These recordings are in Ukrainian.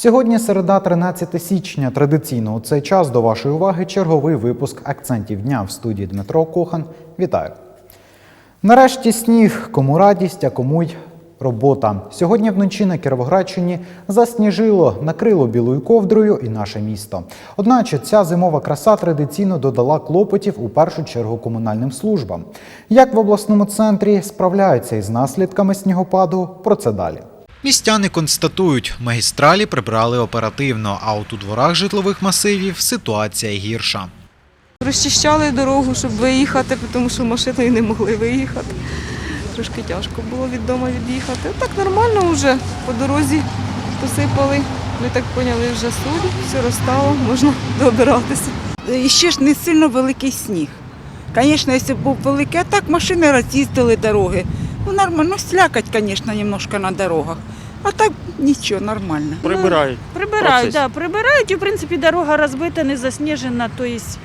Сьогодні середа, 13 січня. Традиційно у цей час до вашої уваги черговий випуск акцентів дня в студії Дмитро Кохан. Вітаю. Нарешті сніг, кому радість, а кому й робота. Сьогодні вночі на Кіровоградщині засніжило, накрило білою ковдрою і наше місто. Одначе ця зимова краса традиційно додала клопотів у першу чергу комунальним службам. Як в обласному центрі справляються із наслідками снігопаду, про це далі. Містяни констатують, магістралі прибрали оперативно, а от у дворах житлових масивів ситуація гірша. Розчищали дорогу, щоб виїхати, тому що машиною не могли виїхати. Трошки тяжко було від дому від'їхати. Так нормально вже по дорозі посипали. Ми так поняли вже солі, все розстало, можна добиратися. І ще ж не сильно великий сніг. Звісно, якщо б був великий, а так машини роз'їздили дороги. Ну, нормально, ну, слякать, звісно, немножко на дорогах. А так нічого, нормально. Прибирають. Прибирають, Процесс. да, прибирають, і в принципі дорога розбита, не засніжена, то есть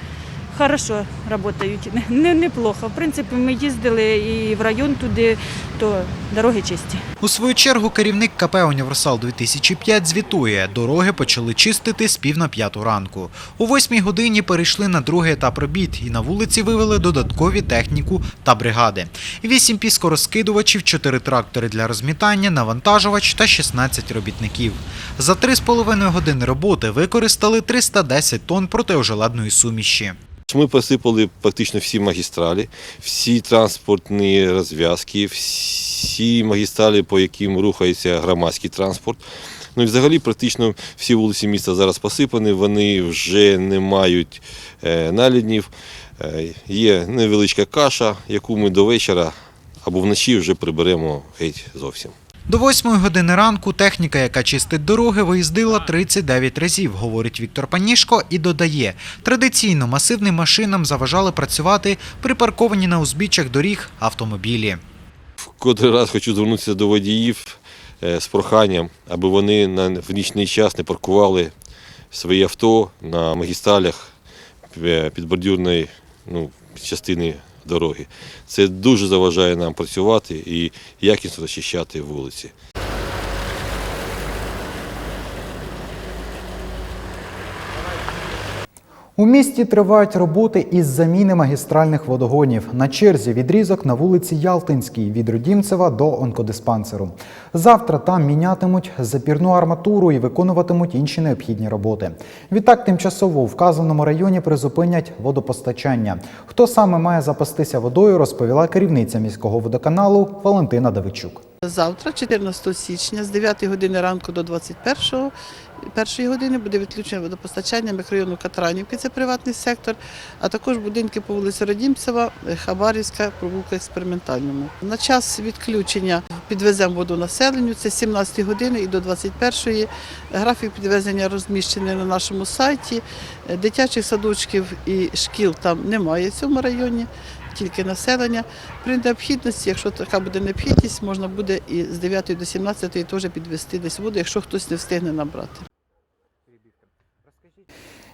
хорошо працюють, не, не, неплохо. В принципі, ми їздили і в район туди, то дороги чисті. У свою чергу керівник КП Універсал 2005 звітує, дороги почали чистити з пів на п'яту ранку. У восьмій годині перейшли на другий етап робіт і на вулиці вивели додаткові техніку та бригади. Вісім піскорозкидувачів, чотири трактори для розмітання, навантажувач та 16 робітників. За три з половиною години роботи використали 310 тонн протиожеледної суміші. Ми посипали практично всі магістралі, всі транспортні розв'язки, всі магістралі, по яким рухається громадський транспорт. Ну і взагалі практично всі вулиці міста зараз посипані, вони вже не мають е, наліднів. Е, Є невеличка каша, яку ми до вечора або вночі вже приберемо геть зовсім. До восьмої години ранку техніка, яка чистить дороги, виїздила 39 разів, говорить Віктор Панішко і додає, традиційно масивним машинам заважали працювати припарковані на узбіччях доріг автомобілі. Котрий раз хочу звернутися до водіїв е, з проханням, аби вони в нічний час не паркували свої авто на магістралях е, підбордюрної ну, частини дороги. Це дуже заважає нам працювати і якісно розчищати вулиці. У місті тривають роботи із заміни магістральних водогонів. На черзі відрізок на вулиці Ялтинській від Рудімцева до онкодиспансеру. Завтра там мінятимуть запірну арматуру і виконуватимуть інші необхідні роботи. Відтак, тимчасово у вказаному районі призупинять водопостачання. Хто саме має запастися водою, розповіла керівниця міського водоканалу Валентина Давичук. Завтра, 14 січня, з 9 години ранку до 21 першої години буде відключено водопостачання мікрорайону Катранівки, це приватний сектор, а також будинки по вулиці Радімцева, Хабарівська, провулка експериментальному. На час відключення підвеземо воду населенню, це з 17 години і до 21 Графік підвезення розміщений на нашому сайті. Дитячих садочків і шкіл там немає в цьому районі тільки населення. При необхідності, якщо така буде необхідність, можна буде і з 9 до 17 теж підвести десь воду, якщо хтось не встигне набрати.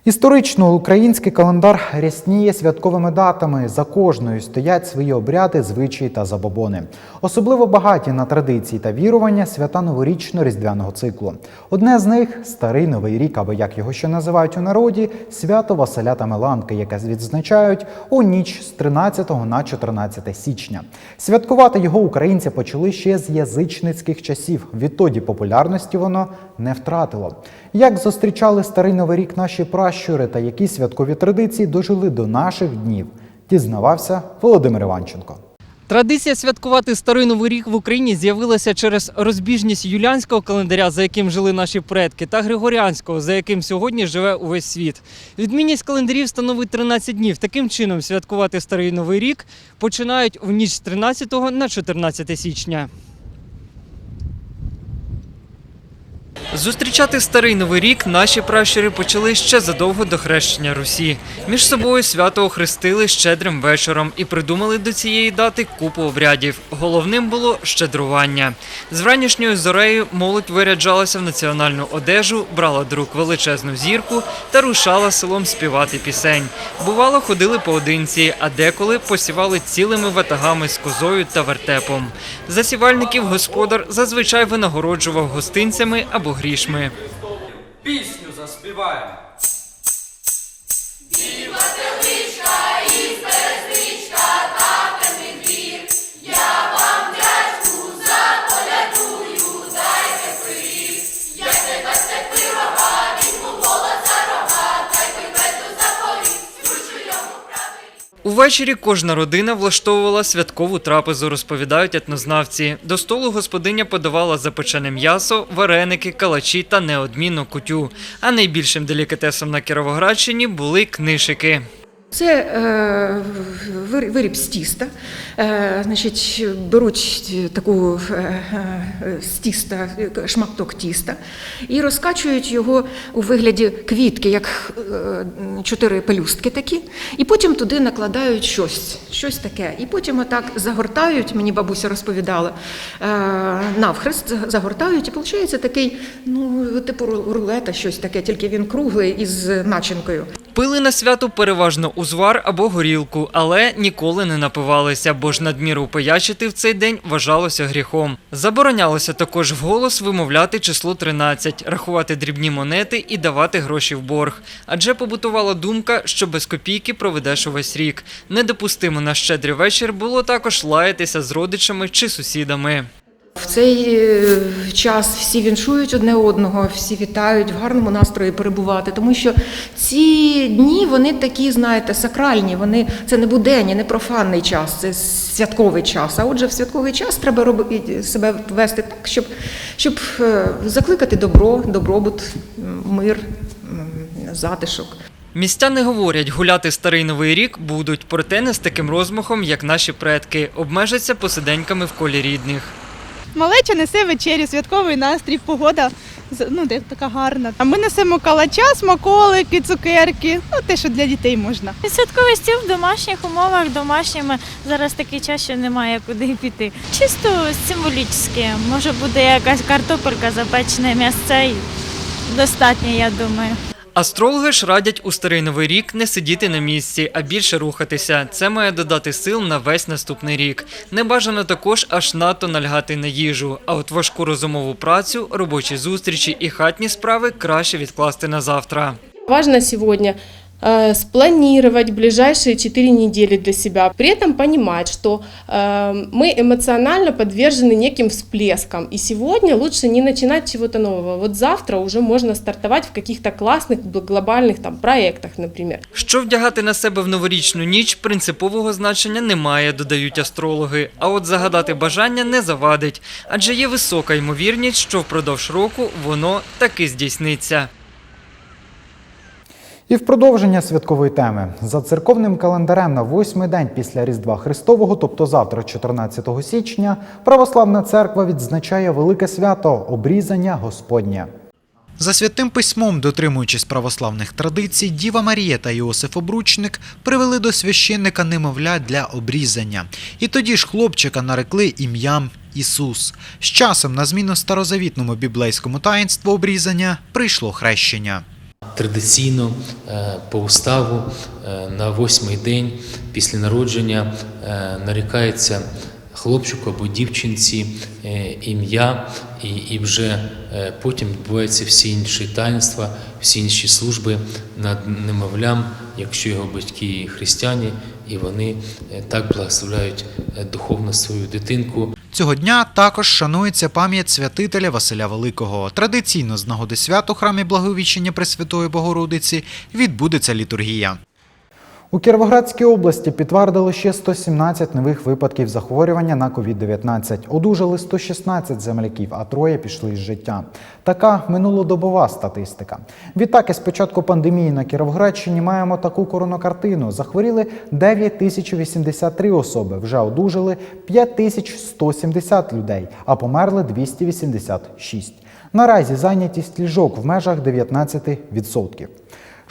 Історично український календар рясніє святковими датами. За кожною стоять свої обряди, звичаї та забобони. Особливо багаті на традиції та вірування свята новорічно-різдвяного циклу. Одне з них старий новий рік, або як його ще називають у народі, свято Василя та Меланки, яке відзначають у ніч з 13 на 14 січня. Святкувати його українці почали ще з язичницьких часів. Відтоді популярності воно не втратило. Як зустрічали старий новий рік наші пращури та які святкові традиції дожили до наших днів, дізнавався Володимир Іванченко. Традиція святкувати старий новий рік в Україні з'явилася через розбіжність юліанського календаря, за яким жили наші предки, та григоріанського, за яким сьогодні живе увесь світ. Відмінність календарів становить 13 днів. Таким чином святкувати старий новий рік починають в ніч з 13 на 14 січня. Зустрічати старий новий рік наші пращури почали ще задовго до хрещення Русі. Між собою свято охрестили щедрим вечором і придумали до цієї дати купу обрядів. Головним було щедрування. З вранішньою зорею молодь виряджалася в національну одежу, брала до рук величезну зірку та рушала селом співати пісень. Бувало, ходили поодинці, а деколи посівали цілими ватагами з козою та вертепом. Засівальників господар зазвичай винагороджував гостинцями або грішми. пісню Увечері кожна родина влаштовувала святкову трапезу, розповідають етнознавці. До столу господиня подавала запечене м'ясо, вареники, калачі та неодмінно кутю. А найбільшим делікатесом на Кіровоградщині були книшики. Це е, виріб з тіста. Е, значить, беруть таку е, е, з тіста, шматок тіста і розкачують його у вигляді квітки, як е, чотири пелюстки такі, і потім туди накладають щось, щось таке. І потім отак загортають, мені бабуся розповідала, е, навхрест загортають, і виходить такий, ну, типу рулета, щось таке, тільки він круглий із начинкою. Пили на свято переважно узвар або горілку, але ніколи не напивалися, бо ж надміру пиячити в цей день вважалося гріхом. Заборонялося також вголос вимовляти число 13, рахувати дрібні монети і давати гроші в борг. Адже побутувала думка, що без копійки проведеш увесь рік. Недопустимо на щедрий вечір було також лаятися з родичами чи сусідами. В цей е, час всі віншують одне одного, всі вітають, в гарному настрої перебувати, тому що ці дні вони такі, знаєте, сакральні. Вони це не буденні, не профанний час, це святковий час. А отже, в святковий час треба робити себе вести так, щоб, щоб е, закликати добро, добробут, мир, затишок. Містяни говорять, гуляти старий новий рік будуть, проте не з таким розмахом, як наші предки, обмежаться посиденьками в колі рідних. Малеча несе вечерю, святковий настрій, погода ну, така гарна. А ми несемо калача, смаколики, цукерки, ну те, що для дітей можна. Святковий стіл в домашніх умовах, домашніми зараз такий час, що немає куди піти. Чисто символічне. Може буде якась картопелька, запечене м'ясце. Достатньо, я думаю. Астрологи ж радять у старий новий рік не сидіти на місці, а більше рухатися. Це має додати сил на весь наступний рік. Не бажано також аж надто налягати на їжу. А от важку розумову працю, робочі зустрічі і хатні справи краще відкласти на завтра. Важно сегодня э, спланировать ближайшие 4 недели для себя. При этом понимать, что э, мы эмоционально подвержены неким всплескам. И сегодня лучше не начинать чего-то нового. Вот завтра уже можно стартовать в каких-то классных глобальных там, проектах, например. Що вдягати на себе в новорічну ніч, принципового значення немає, додають астрологи. А от загадати бажання не завадить, адже є висока ймовірність, що впродовж року воно таки здійсниться. І в продовження святкової теми за церковним календарем на восьмий день після Різдва Христового, тобто завтра, 14 січня, православна церква відзначає велике свято обрізання Господнє. За святим письмом, дотримуючись православних традицій, Діва Марія та Йосиф Обручник привели до священника немовля для обрізання. І тоді ж хлопчика нарекли ім'ям Ісус. З часом на зміну старозавітному біблейському таїнству обрізання прийшло хрещення. Традиційно е, по уставу е, на восьмий день після народження е, нарікається хлопчику або дівчинці ім'я, і, і вже потім відбуваються всі інші таїнства, всі інші служби над немовлям, якщо його батьки християні, і вони е, так благословляють е, духовно свою дитинку. Цього дня також шанується пам'ять святителя Василя Великого. Традиційно з нагоди свят у храмі Благовіщення Пресвятої Богородиці відбудеться літургія. У Кіровоградській області підтвердили ще 117 нових випадків захворювання на COVID-19. Одужали 116 земляків, а троє пішли з життя. Така минулодобова статистика. Відтак, із початку пандемії на Кіровоградщині маємо таку коронакартину. Захворіли 9083 особи, вже одужали 5170 людей, а померли 286. Наразі зайнятість ліжок в межах 19%.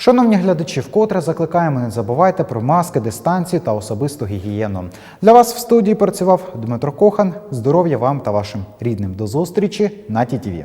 Шановні глядачі, вкотре закликаємо не забувайте про маски, дистанцію та особисту гігієну. Для вас в студії працював Дмитро Кохан. Здоров'я вам та вашим рідним. До зустрічі на ТІТІВІ.